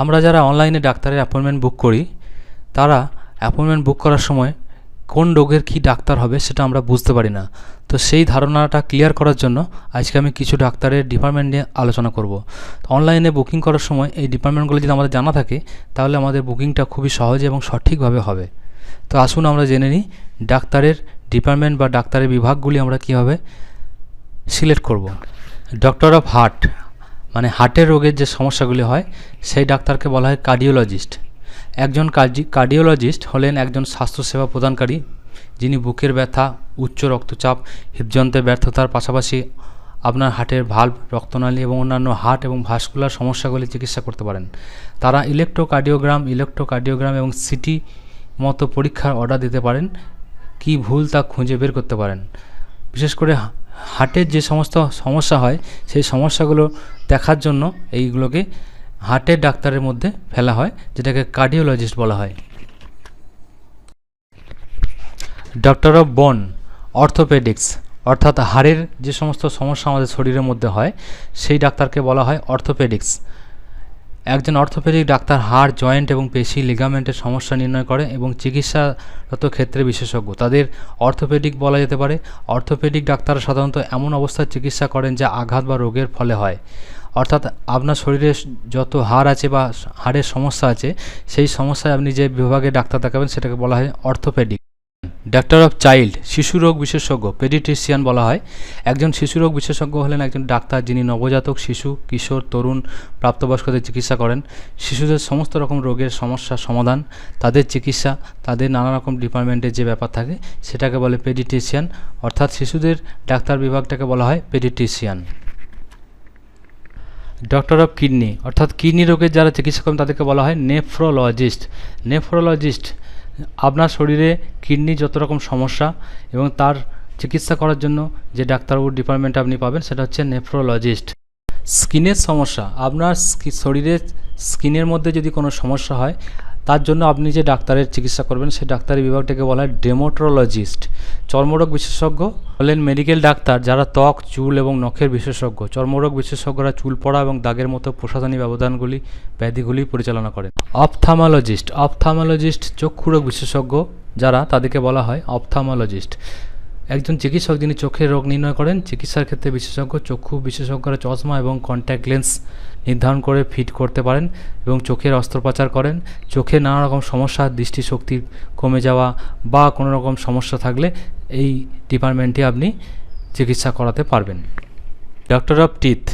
আমরা যারা অনলাইনে ডাক্তারের অ্যাপয়েন্টমেন্ট বুক করি, তারা অ্যাপয়েন্টমেন্ট বুক করার সময় কোন রোগের কী ডাক্তার হবে সেটা আমরা বুঝতে পারি না। তো সেই ধারণাটা ক্লিয়ার করার জন্য আজকে আমি কিছু ডাক্তারের ডিপার্টমেন্ট নিয়ে আলোচনা করব। তো অনলাইনে বুকিং করার সময় এই ডিপার্টমেন্টগুলো যদি আমাদের জানা থাকে, তাহলে আমাদের বুকিংটা খুবই সহজে এবং সঠিকভাবে হবে। তো আসুন আমরা জেনে নিই ডাক্তারের ডিপার্টমেন্ট বা ডাক্তারের বিভাগগুলি আমরা কীভাবে সিলেক্ট করব। ডক্টর অফ হার্ট মানে হার্টের রোগের যে সমস্যাগুলি হয়, সেই ডাক্তারকে বলা হয় কার্ডিওলজিস্ট। একজন কার্ডিওলজিস্ট হলেন একজন স্বাস্থ্যসেবা প্রদানকারী, যিনি বুকের ব্যথা, উচ্চ রক্তচাপ হৃদযন্ত্রের ব্যর্থতার পাশাপাশি আপনার হার্টের ভাল্ব রক্তনালী এবং অন্যান্য হার্ট এবং ভাস্কুলার সমস্যাগুলি চিকিৎসা করতে পারেন। তারা ইলেকট্রোকার্ডিওগ্রাম ইলেকট্রোকার্ডিওগ্রাম এবং সিটি মতো পরীক্ষার অর্ডার দিতে পারেন, কি ভুল তা খুঁজে বের করতে পারেন। বিশেষ করে হার্টের যে সমস্ত সমস্যা হয়, সেই সমস্যাগুলো দেখার জন্য এইগুলোকে হার্টের ডাক্তারের মধ্যে ফেলা হয়, যেটাকে কার্ডিওলজিস্ট বলা হয়। ডক্টর অফ বন অর্থোপেডিক্স অর্থাৎ হাড়ের যে সমস্ত সমস্যা আমাদের শরীরের মধ্যে হয়, সেই ডাক্তারকে বলা হয় অর্থোপেডিক্স একজন অর্থোপেডিক ডাক্তার হাড় জয়েন্ট এবং পেশি লিগামেন্টের সমস্যা নির্ণয় করে এবং চিকিৎসারত ক্ষেত্রে বিশেষজ্ঞ। তাদের অর্থোপেডিক বলা যেতে পারে। অর্থোপেডিক ডাক্তার সাধারণত এমন অবস্থায় চিকিৎসা করেন যা আঘাত বা রোগের ফলে হয়। অর্থাৎ আপনার শরীরে যত হাড় আছে বা হাড়ের সমস্যা আছে, সেই সমস্যায় আপনি যে বিভাগে ডাক্তার দেখাবেন সেটাকে বলা হয় অর্থোপেডিক। ডাক্তার অফ চাইল্ড, শিশু রোগ বিশেষজ্ঞ, পেডিট্রিশিয়ান বলা হয়। একজন শিশু রোগ বিশেষজ্ঞ হলেন একজন ডাক্তার যিনি নবজাতক শিশু, কিশোর, তরুণ, প্রাপ্তবয়স্কদের চিকিৎসা করেন। শিশুদের সমস্ত রকম রোগের সমস্যার সমাধান, তাদের চিকিৎসা, তাদের নানা রকম ডিপার্টমেন্টের যে ব্যাপার থাকে, সেটাকে বলে পেডিট্রিশিয়ান। অর্থাৎ শিশুদের ডাক্তার বিভাগটাকে বলা হয় পেডিট্রিশিয়ান। ডক্টর অফ কিডনি অর্থাৎ কিডনি রোগের যারা চিকিৎসা করেন তাদেরকে বলা হয় নেফ্রোলজিস্ট নেফ্রোলজিস্ট আপনার শরীরে কিডনি যত রকম সমস্যা এবং তার চিকিৎসা করার জন্য যে ডাক্তারবাবুর ডিপার্টমেন্ট আপনি পাবেন, সেটা হচ্ছে নেফ্রোলজিস্ট স্কিনের সমস্যা, আপনার শরীরে স্কিনের মধ্যে যদি কোনো সমস্যা হয় তার জন্য আপনি যে ডাক্তারের চিকিৎসা করবেন, সেই ডাক্তারি বিভাগটাকে বলা হয় ডেমোট্রোলজিস্ট, চর্মরোগ বিশেষজ্ঞ হলেন মেডিকেল ডাক্তার যারা ত্বক, চুল এবং নখের বিশেষজ্ঞ। চর্মরোগ বিশেষজ্ঞরা চুল পড়া এবং দাগের মতো প্রসাধনী ব্যবধানগুলি, ব্যাধিগুলি পরিচালনা করেন। অপথামোলজিস্ট অপথামোলজিস্ট চক্ষুরোগ বিশেষজ্ঞ যারা, তাদেরকে বলা হয় অপথামোলজিস্ট। একজন চিকিৎসক যিনি চোখের রোগ নির্ণয় করেন, চিকিৎসার ক্ষেত্রে বিশেষজ্ঞ চক্ষু বিশেষজ্ঞরা চশমা এবং কন্ট্যাক্ট লেন্স নির্ধারণ করে ফিট করতে পারেন এবং চোখের অস্ত্রোপচার করেন। চোখে নানা রকম সমস্যা, দৃষ্টিশক্তি কমে যাওয়া বা কোনো রকম সমস্যা থাকলে এই ডিপার্টমেন্টে আপনি চিকিৎসা করাতে পারবেন। ডক্টর অফ টিথ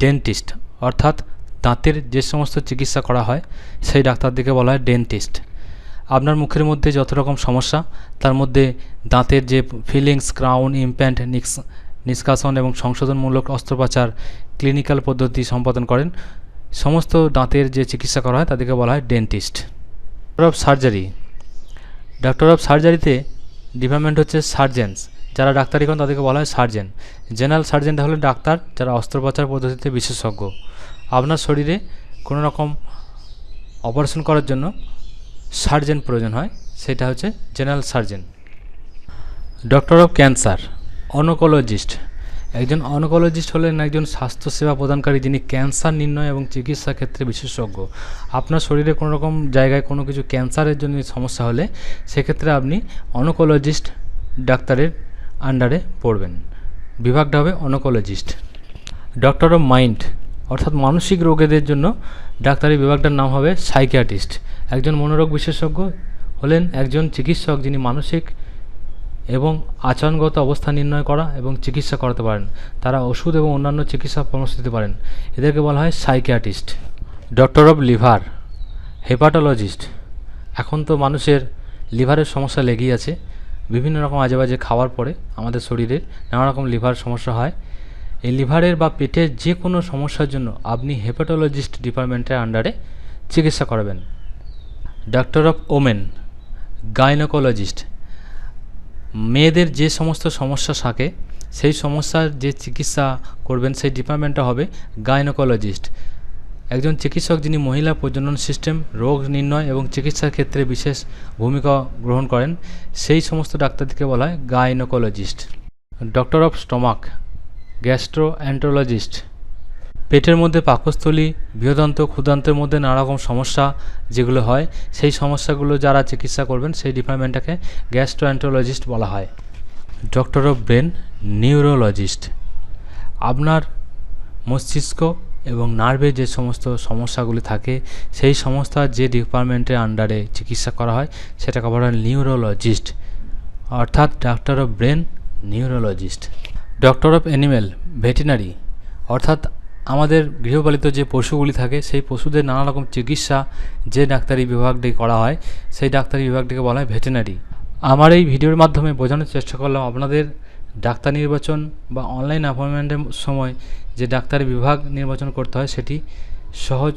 ডেন্টিস্ট অর্থাৎ দাঁতের যে সমস্ত চিকিৎসা করা হয়, সেই ডাক্তারদিকে বলা হয় ডেন্টিস্ট আপনার মুখের মধ্যে যত রকম সমস্যা, তার মধ্যে দাঁতের যে ফিলিংস, ক্রাউন, ইমপ্যান্ট, নিক্স, নিষ্কাশন এবং সংশোধনমূলক অস্ত্রোপচার ক্লিনিক্যাল পদ্ধতি সম্পাদন করেন। সমস্ত দাঁতের যে চিকিৎসা করা হয়, তাদেরকে বলা হয় dentist. Doctor of surgery doctor of সার্জারিতে department হচ্ছে সার্জেন্স যারা ডাক্তারি করেন, তাদেরকে বলা হয় সার্জেন জেনারেল সার্জেন হলেন ডাক্তার, যারা অস্ত্রোপচার পদ্ধতিতে বিশেষজ্ঞ। আপনার শরীরে কোনো রকম অপারেশন করার জন্য সার্জেন প্রয়োজন হয়, সেটা হচ্ছে general surgeon. Doctor of cancer, oncologist. একজন অনকোলজিস্ট হলেন একজন স্বাস্থ্যসেবা প্রদানকারী যিনি ক্যান্সার নির্ণয় এবং চিকিৎসা ক্ষেত্রে বিশেষজ্ঞ। আপনার শরীরে কোনো রকম জায়গায় কোনো কিছু ক্যান্সারের জন্য সমস্যা হলে সেক্ষেত্রে আপনি অনকোলজিস্ট ডাক্তারের আন্ডারে পড়বেন। বিভাগটা হবে অনকোলজিস্ট। ডক্টর অফ মাইন্ড অর্থাৎ মানসিক রোগীদের জন্য ডাক্তারি বিভাগটার নাম হবে সাইকিয়াট্রিস্ট। একজন মনোরোগ বিশেষজ্ঞ হলেন একজন চিকিৎসক যিনি মানসিক এবং আচরণগত অবস্থা নির্ণয় করা এবং চিকিৎসা করাতে পারেন। তারা ওষুধ এবং অন্যান্য চিকিৎসা পরামর্শ দিতে পারেন। এদেরকে বলা হয় psychiatrist. Doctor of liver, hepatologist. এখন তো মানুষের লিভারের সমস্যা লেগেই আছে। বিভিন্ন রকম আজে বাজে খাওয়ার পরে আমাদের শরীরে নানা রকম লিভার সমস্যা হয়। এই লিভারের বা পেটের যে কোনো সমস্যার জন্য আপনি হেপাটোলজিস্ট ডিপার্টমেন্টের আন্ডারে চিকিৎসা করাবেন। Doctor of women, gynaecologist. মেয়েদের যে সমস্ত সমস্যা থাকে, সেই সমস্যার যে চিকিৎসা করবেন, সেই ডিপার্টমেন্টটা হবে গাইনোকোলজিস্ট। একজন চিকিৎসক যিনি মহিলা প্রজনন সিস্টেম, রোগ নির্ণয় এবং চিকিৎসার ক্ষেত্রে বিশেষ ভূমিকা গ্রহণ করেন, সেই সমস্ত ডাক্তারদেরকে বলা হয় gynaecologist. Doctor of stomach gastroenterologist পেটের মধ্যে পাকস্থলী, বৃহদন্ত ক্ষুদান্তের মধ্যে নানা রকম সমস্যা যেগুলো হয়, সেই সমস্যাগুলো যারা চিকিৎসা করবেন, সেই ডিপার্টমেন্টটাকে গ্যাস্ট্রোএন্টোলজিস্ট বলা হয়। Doctor of brain, neurologist. আপনার মস্তিষ্ক এবং নার্ভে যে সমস্ত সমস্যাগুলি থাকে, সেই সমস্ত যে ডিপার্টমেন্টের আন্ডারে চিকিৎসা করা হয়, সেটাকে বলা হয় নিউরোলজিস্ট। অর্থাৎ doctor of brain, neurologist. Doctor of animal veterinary অর্থাৎ আমাদের গৃহপালিত যে পশুগুলি থাকে, সেই পশুদের নানা রকম চিকিৎসা যে ডাক্তারি বিভাগটি করা হয়, সেই ডাক্তারি বিভাগটিকে বলা হয় ভেটেনারি আমার এই ভিডিওর মাধ্যমে বোঝানোর চেষ্টা করলাম আপনাদের ডাক্তার নির্বাচন বা অনলাইন অ্যাপয়েন্টমেন্টের সময় যে ডাক্তারি বিভাগ নির্বাচন করতে হয়, সেটি সহজ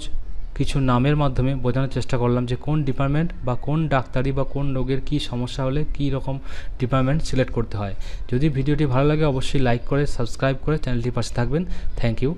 কিছু নামের মাধ্যমে বোঝানোর চেষ্টা করলাম যে কোন ডিপার্টমেন্ট বা কোন ডাক্তারি বা কোন রোগের কি সমস্যা হলে কি রকম ডিপার্টমেন্ট সিলেক্ট করতে হয়। যদি ভিডিওটি ভালো লাগে, অবশ্যই লাইক করে সাবস্ক্রাইব করে চ্যানেলটি পাশে থাকবেন। Thank you